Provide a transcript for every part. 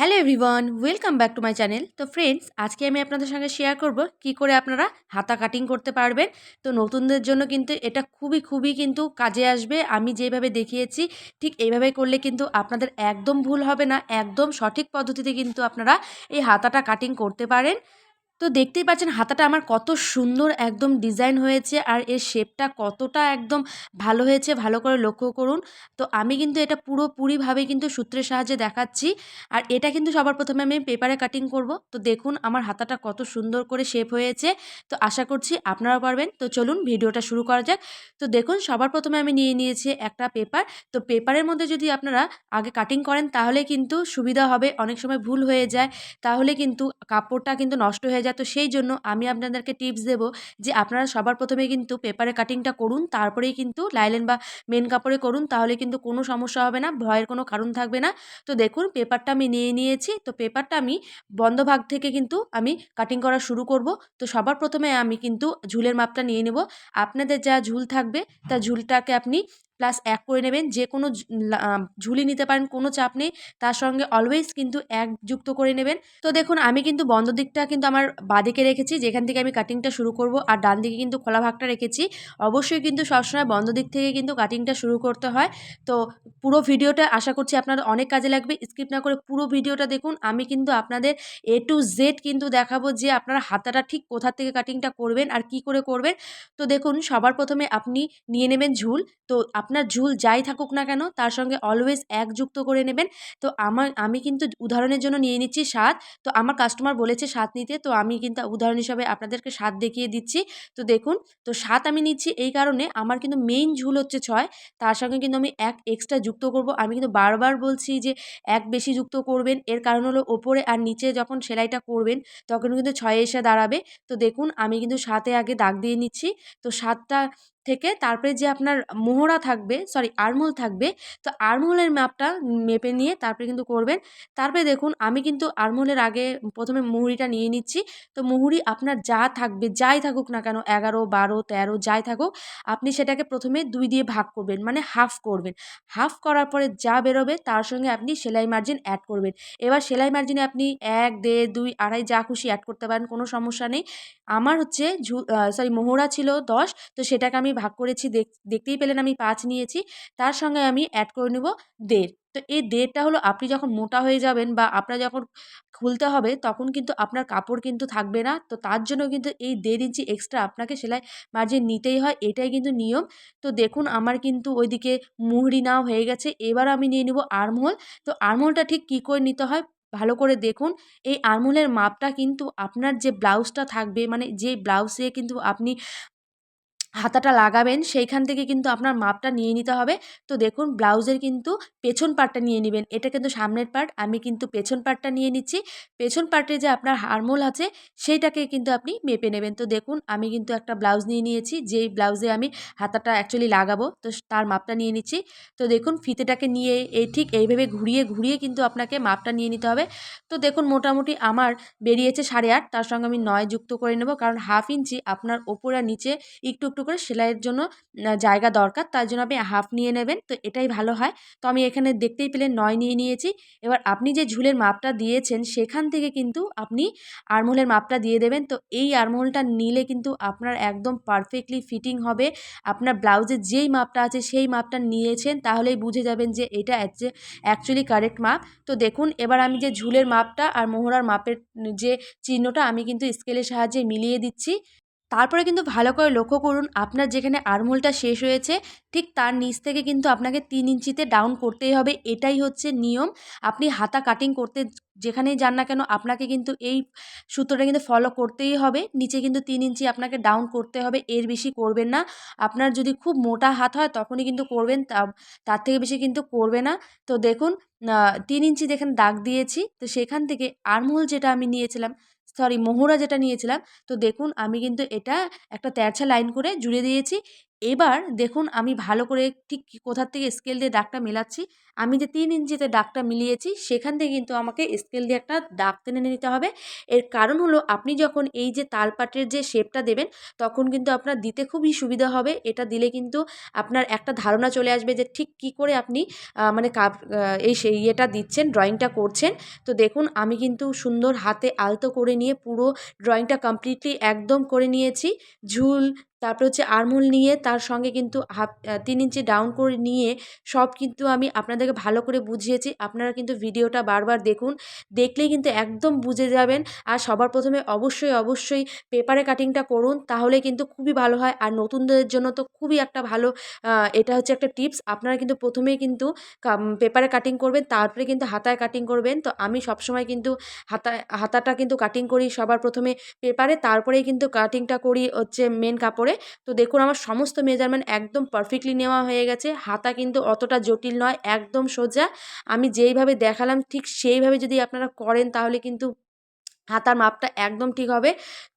Hello everyone welcome back to my channel তো friends আজকে আমি আপনাদের সঙ্গে শেয়ার করব কি করে আপনারা হাতা কাটিং করতে পারবেন। তো নতুনদের জন্য কিন্তু এটা খুবই খুবই কিন্তু কাজে আসবে। আমি যেভাবে দেখিয়েছি, ঠিক এইভাবে করলে কিন্তু আপনাদের একদম ভুল হবে না। একদম সঠিক পদ্ধতিতে কিন্তু আপনারা এই হাতাটা কাটিং করতে পারেন। তো দেখতেই পাচ্ছেন হাতাটা আমার কত সুন্দর একদম ডিজাইন হয়েছে আর এর শেপটা কতটা একদম ভালো হয়েছে, ভালো করে লক্ষ্য করুন। তো আমি কিন্তু এটা পুরোপুরিভাবে কিন্তু সূত্রের সাহায্যে দেখাচ্ছি আর এটা কিন্তু সবার প্রথমে আমি পেপারে কাটিং করব। তো দেখুন আমার হাতাটা কত সুন্দর করে শেপ হয়েছে। তো আশা করছি আপনারাও পারবেন। তো চলুন ভিডিওটা শুরু করা যাক। তো দেখুন সবার প্রথমে আমি নিয়ে নিয়েছি একটা পেপার তো পেপারের মধ্যে যদি আপনারা আগে কাটিং করেন তাহলে কিন্তু সুবিধা হবে। অনেক সময় ভুল হয়ে যায়। তাহলে কিন্তু কাপড়টা কিন্তু নষ্ট হয়ে যায়। তো সেই জন্য আমি আপনাদেরকে টিপস দেবো যে আপনারা সবার প্রথমে কিন্তু পেপারে কাটিংটা করুন, তারপরেই কিন্তু লাইলেন বা মেন কাপড়ে করুন, তাহলে কিন্তু কোনো সমস্যা হবে না, ভয়ের কোনো কারণ থাকবে না। তো দেখুন পেপারটা আমি নিয়ে নিয়েছি, তো পেপারটা আমি বন্ধ ভাগ থেকে কিন্তু আমি কাটিং করা শুরু করব। তো সবার প্রথমে আমি কিন্তু ঝুলের মাপটা নিয়ে নেব। আপনাদের যা ঝুল থাকবে, তা ঝুলটাকে আপনি প্লাস এক করে নেবেন, যে কোনো ঝুলি নিতে পারেন, কোনো চাপ নেই। তার সঙ্গে অলওয়েজ কিন্তু এক যুক্ত করে নেবেন। তো দেখুন, আমি কিন্তু বন্ধ দিকটা কিন্তু আমার বাদিকে রেখেছি, যেখান থেকে আমি কাটিংটা শুরু করব, আর ডান দিকে কিন্তু খোলা ভাগটা রেখেছি। অবশ্যই কিন্তু সবসময় বন্ধ দিক থেকে কিন্তু কাটিংটা শুরু করতে হয়। তো পুরো ভিডিওটা আশা করছি আপনাদের অনেক কাজে লাগবে। স্কিপ না করে পুরো ভিডিওটা দেখুন। আমি কিন্তু আপনাদের এ টু জেড কিন্তু দেখাবো যে আপনারা হাতাটা ঠিক কোথা থেকে কাটিংটা করবেন, আর কি করে করবেন। তো দেখুন, সবার প্রথমে আপনি নিয়ে নেবেন ঝুল। তো আপনার ঝুল যাই থাকুক না কেন, তার সঙ্গে অলওয়েজ এক যুক্ত করে নেবেন। তো আমার, আমি কিন্তু উদাহরণের জন্য নিয়ে নিচ্ছি সাত। তো আমার কাস্টমার বলেছে সাত নিতে, তো আমি কিন্তু উদাহরণ হিসাবে আপনাদেরকে সাত দেখিয়ে দিচ্ছি। তো দেখুন, তো সাত আমি নিচ্ছি এই কারণে আমার কিন্তু মেইন ঝুল হচ্ছে ছয়। তার সঙ্গে কিন্তু আমি এক এক্সট্রা যুক্ত করব। আমি কিন্তু বারবার বলছি যে এক বেশি যুক্ত করবেন। এর কারণ হলো ওপরে আর নিচে যখন সেলাইটা করবেন, তখন কিন্তু ছয়ে এসে দাঁড়াবে। তো দেখুন, আমি কিন্তু সাতে আগে দাগ দিয়ে নিচ্ছি। তো সাতটা থেকে তারপরে যে আপনার মোহরা থাকবে সরি আরমোল থাকবে, তো আরমোলের মাপটা মেপে নিয়ে তারপরে কিন্তু করবেন। তারপরে দেখুন, আমি কিন্তু আরমোলের আগে প্রথমে মুহুরিটা নিয়ে নিচ্ছি। তো মুহুরি আপনার যা থাকবে, যাই থাকুক না কেন, এগারো, বারো, তেরো, যাই থাকুক, আপনি সেটাকে প্রথমে দুই দিয়ে ভাগ করবেন মানে হাফ করবেন। হাফ করার পরে যা বেরোবে, তার সঙ্গে আপনি সেলাই মার্জিন অ্যাড করবেন। এবার সেলাই মার্জিনে আপনি এক, দেড়, দুই, আড়াই, যা খুশি অ্যাড করতে পারেন, কোনো সমস্যা নেই। আমার হচ্ছে ঝু সরি মোহরা ছিল দশ, তো সেটাকে আমি ভাগ করেছি দেখতেই পেলেন আমি পাঁচ নিয়েছি, তার সঙ্গে আমি অ্যাড করে নেব দেড়। তো এই দেড়টা হলো আপনি যখন মোটা হয়ে যাবেন বা আপনার যখন খুলতে হবে, তখন কিন্তু আপনার কাপড় কিন্তু থাকবে না। তো তার জন্য কিন্তু এই দেড় ইঞ্চি এক্সট্রা আপনাকে সেলাই মার্জিন নিতেই হয়, এটাই কিন্তু নিয়ম। তো দেখুন আমার কিন্তু ওইদিকে মুহুরি নাও হয়ে গেছে, এবার আমি নিয়ে নেব আর্মহোল তো আর্মহোলটা ঠিক কী করে নিতে হয়, ভালো করে দেখুন। এই আরমোলের মাপটা কিন্তু আপনার যে ব্লাউজটা থাকবে মানে যে ব্লাউজে কিন্তু আপনি হাতাটা লাগাবেন, সেইখান থেকে কিন্তু আপনার মাপটা নিয়ে নিতে হবে। তো দেখুন, ব্লাউজের কিন্তু পেছন পার্টটা নিয়ে নেবেন। এটা কিন্তু সামনের পার্ট, আমি কিন্তু পেছন পার্টটা নিয়ে নিচ্ছি। পেছন পার্টে যে আপনার হারমোল আছে, সেইটাকে কিন্তু আপনি মেপে নেবেন। তো দেখুন, আমি কিন্তু একটা ব্লাউজ নিয়ে নিয়েছি, যেই ব্লাউজে আমি হাতাটা অ্যাকচুয়ালি লাগাবো, তো তার মাপটা নিয়ে নিচ্ছি। তো দেখুন, ফিতেটাকে নিয়ে এই ঠিক এইভাবে ঘুরিয়ে ঘুরিয়ে কিন্তু আপনাকে মাপটা নিয়ে নিতে হবে। তো দেখুন, মোটামুটি আমার বেরিয়েছে সাড়ে আট, তার সঙ্গে আমি নয় যুক্ত করে নেব, কারণ হাফ ইঞ্চি আপনার ওপর নিচে একটু একটু করে সেলাইয়ের জন্য জায়গা দরকার। তার জন্য আপনি হাফ নিয়ে নেবেন, তো এটাই ভালো হয়। তো আমি এখানে দেখতেই পেলেন নয় নিয়ে নিয়েছি। এবার আপনি যে ঝুলের মাপটা দিয়েছেন, সেখান থেকে কিন্তু আপনি আরমোলের মাপটা দিয়ে দেবেন। তো এই আরমোলটা নিলে কিন্তু আপনার একদম পারফেক্টলি ফিটিং হবে। আপনার ব্লাউজের যেই মাপটা আছে, সেই মাপটা নিয়েছেন, তাহলেই বুঝে যাবেন যে এটা অ্যাকচুয়ালি কারেক্ট মাপ। তো দেখুন, এবার আমি যে ঝুলের মাপটা আর মোহরার মাপের যে চিহ্নটা, আমি কিন্তু স্কেলের সাহায্যে মিলিয়ে দিচ্ছি। তারপরে কিন্তু ভালো করে লক্ষ্য করুন, আপনার যেখানে আরমোলটা শেষ হয়েছে, ঠিক তার নিচ থেকে কিন্তু আপনাকে তিন ইঞ্চিতে ডাউন করতেই হবে, এটাই হচ্ছে নিয়ম। আপনি হাতা কাটিং করতে যেখানেই যান না কেন, আপনাকে কিন্তু এই সূত্রটা কিন্তু ফলো করতেই হবে, নিচে কিন্তু তিন ইঞ্চি আপনাকে ডাউন করতে হবে, এর বেশি করবেন না। আপনার যদি খুব মোটা হাত হয়, তখনই কিন্তু করবেন তার থেকে বেশি কিন্তু করবে না। তো দেখুন তিন ইঞ্চি যেখানে দাগ দিয়েছি, তো সেখান থেকে আরমোল যেটা আমি নিয়েছিলাম সরি মোহরা যেটা নিয়েছিলাম, তো দেখুন আমি কিন্তু এটা একটা তেরছা লাইন করে জুড়ে দিয়েছি। এবার দেখুন আমি ভালো করে ঠিক কোথার থেকে স্কেল দিয়ে দাগটা মেলাচ্ছি। আমি যে তিন ইঞ্চিতে দাগটা মিলিয়েছি, সেখান থেকে কিন্তু আমাকে স্কেল দিয়ে একটা দাগ টেনে নিতে হবে। এর কারণ হলো আপনি যখন এই যে তালপাটের যে শেপটা দেবেন, তখন কিন্তু আপনার দিতে খুবই সুবিধা হবে। এটা দিলে কিন্তু আপনার একটা ধারণা চলে আসবে যে ঠিক কি করে আপনি মানে কাপ এই সেই ইয়েটা দিচ্ছেন ড্রয়িংটা করছেন। তো দেখুন আমি কিন্তু সুন্দর হাতে আলতো করে নিয়ে পুরো ড্রয়িংটা কমপ্লিটলি একদম করে নিয়েছি। ঝুল তারপর হচ্ছে আরমোল নিয়ে তার সঙ্গে কিন্তু হাফ তিন ইঞ্চি ডাউন করে নিয়ে সব কিন্তু আমি আপনাদেরকে ভালো করে বুঝিয়েছি। আপনারা কিন্তু ভিডিওটা বারবার দেখুন, দেখলেই কিন্তু একদম বুঝে যাবেন। আর সবার প্রথমে অবশ্যই অবশ্যই পেপারে কাটিংটা করুন, তাহলে কিন্তু খুবই ভালো হয়। আর নতুনদের জন্য তো খুবই একটা ভালো এটা হচ্ছে একটা টিপস। আপনারা কিন্তু প্রথমেই কিন্তু পেপারে কাটিং করবেন, তারপরে কিন্তু হাতায় কাটিং করবেন। তো আমি সবসময় কিন্তু হাতা হাতাটা কিন্তু কাটিং করি সবার প্রথমে পেপারে, তারপরেই কিন্তু কাটিংটা করি হচ্ছে মেন কাপড়ে। তো দেখুন, আমার সমস্ত মেজারমেন্ট একদম পারফেক্টলি নেওয়া হয়ে গেছে। হাতা কিন্তু অতটা জটিল নয়, একদম সোজা। আমি যেইভাবে দেখালাম, ঠিক সেইভাবে যদি আপনারা করেন, তাহলে কিন্তু হাতার মাপটা একদম ঠিক হবে।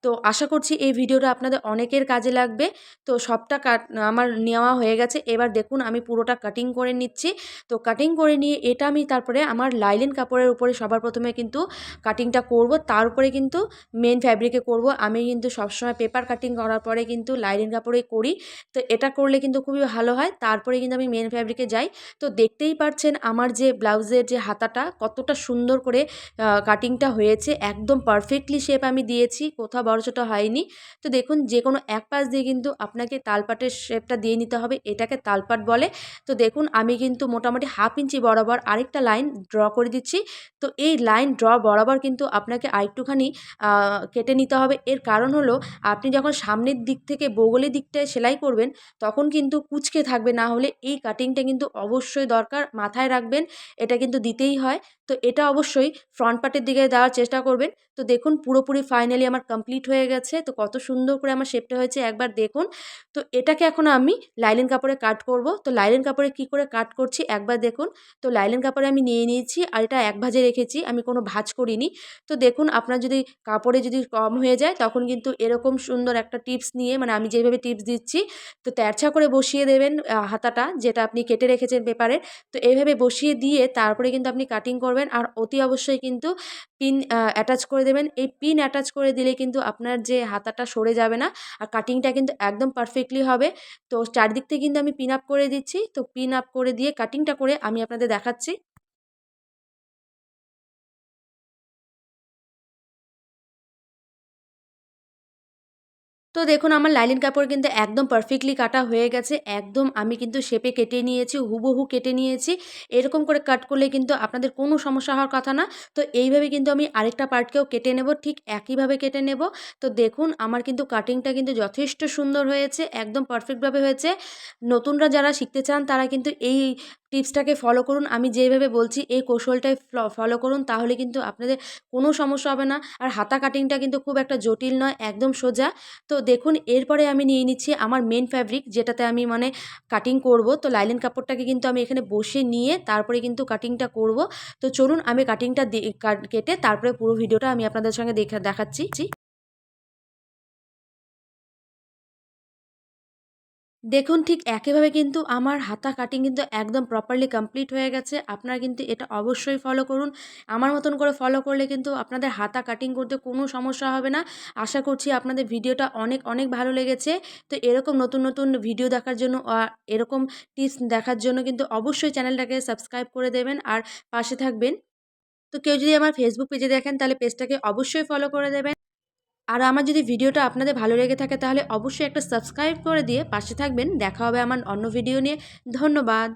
তো আশা করছি এই ভিডিওটা আপনাদের অনেকের কাজে লাগবে। তো সবটা কাট, আমার নেওয়া হয়ে গেছে। এবার দেখুন আমি পুরোটা কাটিং করে নিচ্ছি। তো কাটিং করে নিয়ে এটা আমি তারপরে আমার লাইলেন কাপড়ের উপরে সবার প্রথমে কিন্তু কাটিংটা করব। তার উপরে কিন্তু মেন ফ্যাব্রিকে করব। আমি কিন্তু সবসময় পেপার কাটিং করার পরে কিন্তু লাইলেন কাপড়েই করি। তো এটা করলে কিন্তু খুবই ভালো হয়। তারপরে কিন্তু আমি মেন ফ্যাব্রিকে যাই। তো দেখতেই পাচ্ছেন আমার যে ব্লাউজের যে হাতাটা কতটা সুন্দর করে কাটিংটা হয়েছে। একদম পারফেক্টলি শেপ আমি দিয়েছি, কোথাও বড় ছোটো হয়নি। তো দেখুন যে কোনো এক পাশ দিয়ে কিন্তু আপনাকে তালপাটের শেপটা দিয়ে নিতে হবে, এটাকে তালপাট বলে। তো দেখুন, আমি কিন্তু মোটামুটি হাফ ইঞ্চি বরাবর আরেকটা লাইন ড্র করে দিচ্ছি। তো এই লাইন ড্র বরাবর কিন্তু আপনাকে আরেকটুখানি কেটে নিতে হবে। এর কারণ হলো, আপনি যখন সামনের দিক থেকে বগলের দিকটায় সেলাই করবেন, তখন কিন্তু কুচকে থাকবে। না হলে এই কাটিংটা কিন্তু অবশ্যই দরকার, মাথায় রাখবেন, এটা কিন্তু দিতেই হয়। তো এটা অবশ্যই ফ্রন্ট পার্টের দিকে দেওয়ার চেষ্টা করবেন। তো দেখুন পুরোপুরি ফাইনালি আমার কমপ্লিট হয়ে গেছে। তো কত সুন্দর করে আমার শেপটা হয়েছে, একবার দেখুন। তো এটাকে এখন আমি লাইলেন কাপড়ে কাট করব। তো লাইলেন কাপড়ে কি করে কাট করছি, একবার দেখুন। তো লাইলেন কাপড়ে আমি নিয়ে নিয়েছি আর এটা এক ভাজে রেখেছি, আমি কোনো ভাজ করিনি। তো দেখুন আপনার যদি কাপড়ে যদি কম হয়ে যায়, তখন কিন্তু এরকম সুন্দর একটা টিপস নিয়ে মানে আমি যেভাবে টিপস দিচ্ছি, তো তেরছা করে বসিয়ে দেবেন হাতাটা, যেটা আপনি কেটে রেখেছেন পেপারে তো এইভাবে বসিয়ে দিয়ে তারপরে কিন্তু আপনি কাটিং করবেন। আর অতি অবশ্যই কিন্তু পিন অ্যাটাচ করে দেবেন। এই পিন অ্যাটাচ করে দিলে কিন্তু আপনার যে হাতাটা সরে যাবে না, আর কাটিংটা কিন্তু একদম পারফেক্টলি হবে। তো চারদিক থেকে কিন্তু আমি পিন আপ করে দিচ্ছি। তো পিন আপ করে দিয়ে কাটিংটা করে আমি আপনাদের দেখাচ্ছি। তো দেখুন, আমার লাইলিন কাপড় কিন্তু একদম পারফেক্টলি কাটা হয়ে গেছে। একদম আমি কিন্তু শেপে কেটে নিয়েছি, হুবহু কেটে নিয়েছি। এরকম করে কাট করলে কিন্তু আপনাদের কোনো সমস্যা হওয়ার কথা না। তো এইভাবে কিন্তু আমি আরেকটা পার্টকেও কেটে নেব, ঠিক একইভাবে কেটে নেব। তো দেখুন, আমার কিন্তু কাটিংটা কিন্তু যথেষ্ট সুন্দর হয়েছে, একদম পারফেক্টভাবে হয়েছে। নতুনরা যারা শিখতে চান, তারা কিন্তু এই টিপসটাকে ফলো করুন। আমি যেভাবে বলছি, এই কৌশলটাই ফলো করুন, তাহলে কিন্তু আপনাদের কোনো সমস্যা হবে না। আর হাতা কাটিংটা কিন্তু খুব একটা জটিল নয়, একদম সোজা। তো দেখুন, এরপরে আমি নিয়ে নিচ্ছি আমার মেন ফ্যাব্রিক যেটাতে আমি মানে কাটিং করব। তো লাইলেন কাপড়টাকে কিন্তু আমি এখানে বসে নিয়ে তারপরে কিন্তু কাটিংটা করব। তো চলুন, আমি কাটিংটা কেটে তারপরে পুরো ভিডিওটা আমি আপনাদের সঙ্গে দেখা, দেখাচ্ছি। দেখুন, ঠিক একইভাবে কিন্তু আমার হাতা কাটিং কিন্তু একদম প্রপারলি কমপ্লিট হয়ে গেছে। আপনারা কিন্তু এটা অবশ্যই ফলো করুন। আমার মতন করে ফলো করলে কিন্তু আপনাদের হাতা কাটিং করতে কোনো সমস্যা হবে না। আশা করছি আপনাদের ভিডিওটা অনেক অনেক ভালো লেগেছে। তো এরকম নতুন নতুন ভিডিও দেখার জন্য এরকম টিপস দেখার জন্য কিন্তু অবশ্যই চ্যানেলটাকে সাবস্ক্রাইব করে দেবেন আর পাশে থাকবেন। তো কেউ যদি আমার ফেসবুক পেজে দেখেন, তাহলে পেজটাকে অবশ্যই ফলো করে দেবেন। আর আমার যদি ভিডিওটা আপনাদের ভালো লেগে থাকে তাহলে অবশ্যই একটা সাবস্ক্রাইব করে দিয়ে পাশে থাকবেন। দেখা হবে আমার অন্য ভিডিও নিয়ে। ধন্যবাদ।